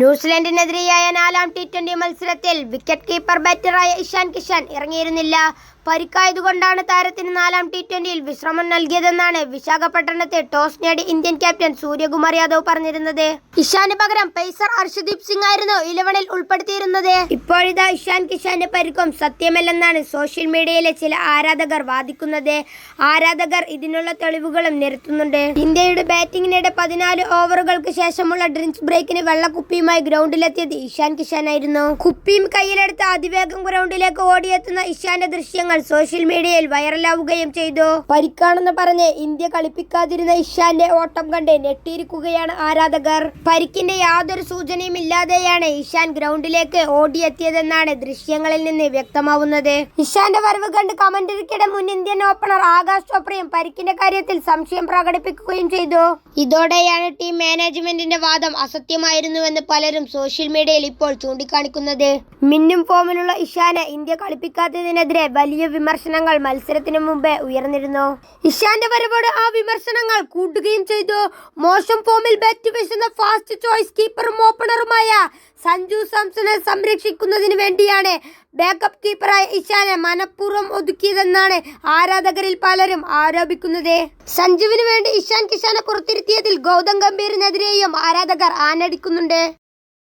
ന്യൂസിലൻഡിനെതിരെയായ നാലാം T twenty മത്സരത്തിൽ wicket keeper ബാറ്ററായ ഇഷാൻ കിഷൻ ഇറങ്ങിയിരുന്നില്ല. പരിക്കായതുകൊണ്ടാണ് താരത്തിന് നാലാം ടി ട്വന്റിയിൽ വിശ്രമം നൽകിയതെന്നാണ് വിശാഖപട്ടണത്തെ ടോസ് നേടി ഇന്ത്യൻ ക്യാപ്റ്റൻ സൂര്യകുമാർ യാദവ് പറഞ്ഞിരുന്നത്. ഇഷാന് പകരം പേസർ അർഷദീപ് സിംഗ് ആയിരുന്നു ഇലവനിൽ ഉൾപ്പെടുത്തിയിരുന്നത്. ഇപ്പോഴിതാ ഇഷാൻ കിഷാന്റെ പരിക്കും സത്യമല്ലെന്നാണ് സോഷ്യൽ മീഡിയയിലെ ചില ആരാധകർ വാദിക്കുന്നത്. ആരാധകർ ഇതിനുള്ള തെളിവുകളും നിരത്തുന്നുണ്ട്. ഇന്ത്യയുടെ ബാറ്റിംഗിനിടെ പതിനാല് ഓവറുകൾക്ക് ശേഷമുള്ള ഡ്രിങ്ക്സ് ബ്രേക്കിന് വെള്ളക്കുപ്പിയുമായി ഗ്രൗണ്ടിലെത്തിയത് ഇഷാൻ കിഷാൻ ആയിരുന്നു കുപ്പിയും കയ്യിലെടുത്ത് അതിവേഗം ഗ്രൗണ്ടിലേക്ക് ഓടിയെത്തുന്ന ഇഷാന്റെ ദൃശ്യങ്ങൾ സോഷ്യൽ മീഡിയയിൽ വൈറലാവുകയും ചെയ്തു. പരിക്കാണെന്ന് പറഞ്ഞ് ഇന്ത്യ കളിപ്പിക്കാതിരുന്ന ഇഷാന്റെ ഓട്ടം കണ്ട് ഞെട്ടിയിരിക്കുകയാണ് ആരാധകർ. പരിക്കിന്റെ യാതൊരു സൂചനയും ഇല്ലാതെയാണ് ഇഷാൻ ഗ്രൗണ്ടിലേക്ക് ഓടിയെത്തിയതെന്നാണ് ദൃശ്യങ്ങളിൽ നിന്ന് വ്യക്തമാവുന്നത്. ഇഷാന്റെ വരവ് കണ്ട് കമന്ററിക്കിടെ മുൻ ഇന്ത്യൻ ഓപ്പണർ ആകാശ് ചോപ്രയും പരിക്കിന്റെ കാര്യത്തിൽ സംശയം പ്രകടിപ്പിക്കുകയും ചെയ്തു. ഇതോടെയാണ് ടീം മാനേജ്മെന്റിന്റെ വാദം അസത്യമായിരുന്നുവെന്ന് പലരും സോഷ്യൽ മീഡിയയിൽ ഇപ്പോൾ ചൂണ്ടിക്കാണിക്കുന്നത്. മിന്നും ഫോമിലുള്ള ഇഷാനെ ഇന്ത്യ കളിപ്പിക്കാത്തതിനെതിരെ വലിയ വിമർശനങ്ങൾ മത്സരത്തിന് മുമ്പേ ഉയർന്നിരുന്നു. ഇഷാന്റെ വരവോട് ആ വിമർശനങ്ങൾ കൂട്ടുകയും ചെയ്തു. മോശം ഫോമിൽ ബാറ്റ് വീശുന്ന ഫാസ്റ്റ് ചോയ്സ് കീപ്പറും ഓപ്പണറുമായ സഞ്ജു സാംസണെ സംരക്ഷിക്കുന്നതിന് വേണ്ടിയാണ് ബാക്കപ്പ് കീപ്പറായ ഇഷാനെ മനഃപൂർവം ഒതുക്കിയതെന്നാണ് ആരാധകരിൽ പലരും ആരോപിക്കുന്നത്. സഞ്ജുവിന് വേണ്ടി ഇഷാൻ കിഷാനെ പുറത്തിരുത്തിയതിൽ ഗൗതം ഗംഭീറിനെതിരെയും ആരാധകർ ആനടിക്കുന്നുണ്ട്